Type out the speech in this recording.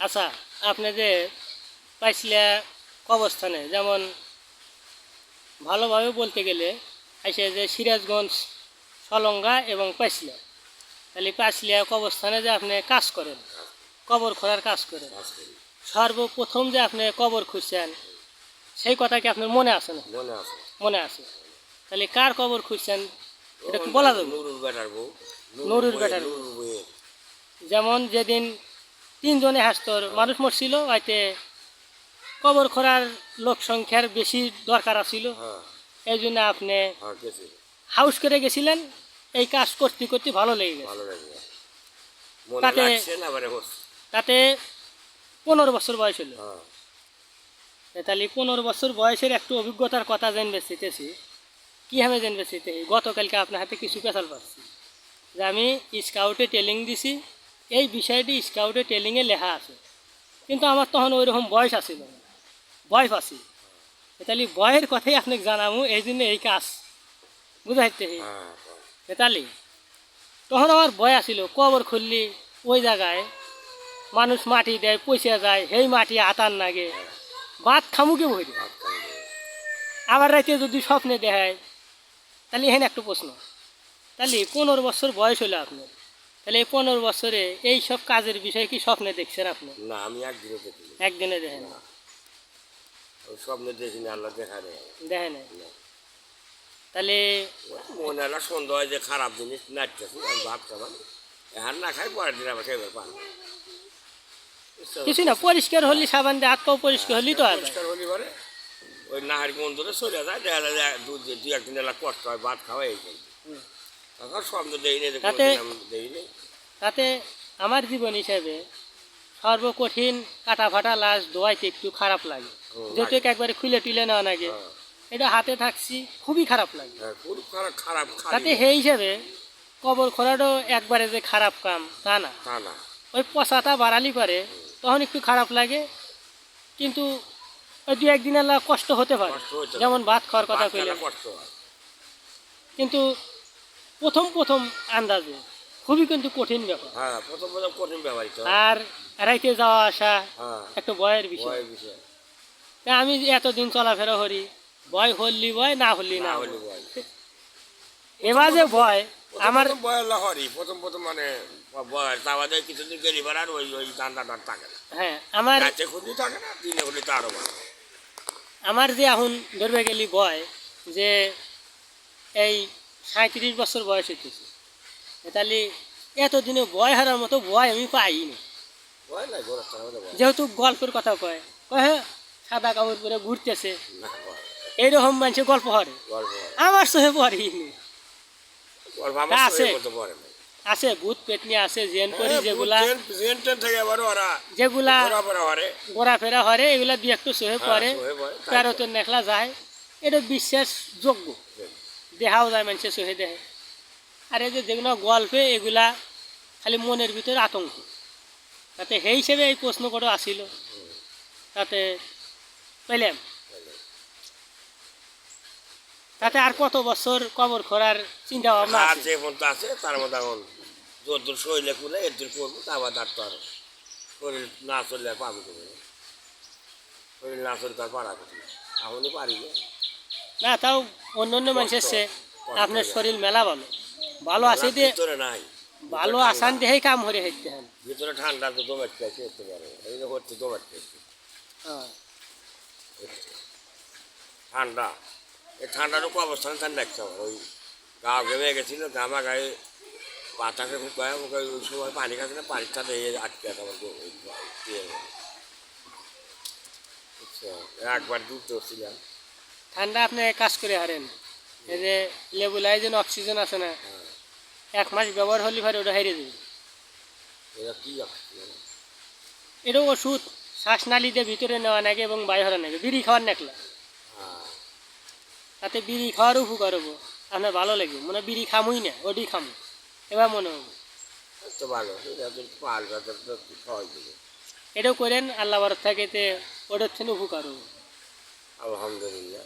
আচ্ছা আপনি যে পাইছিলা কবস্থানে যেমন ভালোভাবে বলতে গেলে এসে যে সিরাজগঞ্জ সলঙ্গা এবং পাইছিলা। তাহলে পাইছিলা কবরস্থানে যে আপনি কাজ করেন কবর খোঁড়ার কাজ করেন। সর্বপ্রথম যে আপনি কবর খুঁজছেন সেই কথা কি আপনার মনে আছে না? মনে আছে। মনে আছে। তাহলে কার কবর খুঁজছেন এটা কি বলা যাবে? নুরুর বেটার বউ। নুরুর বেটার। যেমন যেদিন তিনজনে হাসতর মানুষ মরছিল হয়তো কবর খোঁড়ার লোক সংখ্যার বেশি দরকার আছিল। হ্যাঁ। এই জন্য আপনি হ্যাঁ হাউস করে গেছিলেন এই কাজ করতে করতে ভালো লেগে গেছে। তাতে- তাতে পনেরো বছর বয়স হলো। হ্যাঁ। তাহলে পনেরো বছর বয়সের একটু অভিজ্ঞতার কথা জানবে চেতেছি কীভাবে জানবে চেতে গতকালকে আপনার হাতে কিছু পেশাল পাচ্ছি। যে আমি স্কাউটে ট্রেনিং দিছি। এই বিষয়টি স্কাউটে ট্রেনিংয়ে লেখা আছে। কিন্তু আমার তখন ওই রকম বয়স আছিল বয়স আছি তাহলে বয়ের কথাই আপনাকে জানাব এই জন্য এই কাজ। বুঝাইতে হ্যাঁ তাহলে তখন আমার বয় আছিল কবর খুললি ওই জায়গায় মানুষ মাটি দেয় পয়সা যায় সেই মাটি আতার নাগে ভাত খামুকে খাই আবার রাতে যদি স্বপ্নে দেখায় তাহলে এখানে একটা প্রশ্ন। তাহলে পনেরো বছর বয়স হলো আপনার। তাহলে এই পনেরো বছরে এই সব কাজের বিষয়ে কি স্বপ্নে দেখছেন আপনি? না আমি একদিনও দেখিনি। একদিনে দেখেন ওই স্বপ্নে দেখিনি আল্লাহ দেখা দেয়। দেখেন তাহলে মনে হলো সন্ধ্যা হয় যে খারাপ জিনিস নাচতেছি আমি ভাত খাবার। এখন না খাই পরের দিন আবার খেয়ে পান কিছু না পরিষ্কার হলি সাবান দিয়ে হাত পাও পরিষ্কার হলি তো আর পরিষ্কার হলি পরে ওই নাহারি বন্ধুরে চলে যায় দেখা যায় দু দুই একদিন এলা কষ্ট হয় ভাত খাওয়া এই। তাতে- তাতে আমার জীবন হিসেবে সর্বকঠিন কাটা ফাটা লাশ ধোয়াইতে একটু খারাপ লাগে। যেহেতু একবারে খুলে টুলে নেওয়া লাগে। হ্যাঁ, এটা হাতে থাকছি খুবই খারাপ লাগে। হ্যাঁ, তাতে সেই হিসেবে কবর খোলাটাও একবারে যে খারাপ কাম তা না। ওই পচাটা বাড়ালি করে তখন একটু খারাপ লাগে কিন্তু ওই দু একদিন আল্লাহ কষ্ট হতে পারে। পারে। যেমন ভাত খাওয়ার কথা হয়। কিন্তু প্রথম প্রথম আন্দাজে। খুবই কিন্তু কঠিন ব্যাপার। হ্যাঁ প্রথম প্রথম কঠিন ব্যবহৃত আর রাইতে যাওয়া আসা হ্যাঁ। একটা ভয়ের বিষয়। বিষয়। আমি এতদিন চলাফেরা করি ভয় হল্লি ভয় না হল্লি না না ভয়। হলে ভয় এবার যে ভয় আমার আমার লহরি প্রথম প্রথম মানে বয়ের তা বাদে কিছুদিন গেলি আর ওই ওই দাঁড় থাকে না। হ্যাঁ আমার রাতে খুঁজি থাকে না দিনে হলে তো আরও আমার যে এখন ধরবে গেলি ভয় যে এই সাঁত্রিশ বছর বয়স হইতেছে। তাহলে এতদিনে ভয় হারার মতো ভয় আমি পাইনি। যেহেতু গল্পের কথা কয় কয় হ্যাঁ সাদা কাপড় পরে ঘুরতেছে। এইরকম মানুষের গল্প হরে আমার সহে পড়িনি আছে। আছে ভূত পেতনি আছে জেন করি হ্যাঁ, যেগুলা যেগুলা ঘোরাফেরা হরে এগুলা দুই একটু সহে পরে পড়ে, তাই তেরোতে নেখলা যায়। এটা বিশ্বাসযোগ্য। দেখাও যায় মানুষের সহে দেহে আর এই যে যেগুলো গল্পে এগুলা খালি মনের ভিতরে আতঙ্ক। তাতে সেই হিসেবে এই প্রশ্ন করে আসিল। তাতে পেলাম তাতে আর কত বছর কবর খোরার চিন্তা ভাবনা আর যে পর্যন্ত আছে তার মধ্যে এখন দূর দূর শরীরে খুলে এর দূর করব তা আবার তার তো আর শরীর না চললে আর পাবো শরীর না চললে তার পারা এখনই পারি না। না তাও অন্য অন্য মানুষের সে আপনার শরীর মেলা ভালো। ভালো আছে দিয়ে নাই। ভালো আসান দেহেই কাম হরে হেঁটতে হন ভিতরে ঠান্ডা তো দোমেট খেয়েছে করতে পারে। এই করতে দোমেট খেয়েছে হ্যাঁ। ঠান্ডা। এই ঠান্ডারও কো অবস্থানে লাগছে আমার ওই গা ঘেমে গেছিল গামা গায়ে বাতাসে খুব গায়ে আমাকে ওই সময় পানি খাচ্ছে না পানির এই আটকে আছে আমার? একবার দুধ ধরছিলাম ঠান্ডা আপনি কাজ করে হারেন। এই যে লেবুলাই যেন অক্সিজেন আছে না এক মাস ব্যবহার হলে পরে ওটা হেরে যাবে। এটা কি আসছে? এটা ওষুধ শ্বাসনালীতে ভিতরে নেওয়া নাকি এবং বাইরে নাকি বিড়ি খাওয়ার নাকলা। হ্যাঁ। তাতে বিড়ি খাওয়ার উপকার হব। আপনার ভালো লাগবে মনে হয় বিড়ি খামুই না ওটি খামু। এবার মনে হবে। তো ভালো দেবে এটাও করেন আল্লাহ বারত থাকে ওটার থেকে উপকার হবে। আলহামদুলিল্লাহ।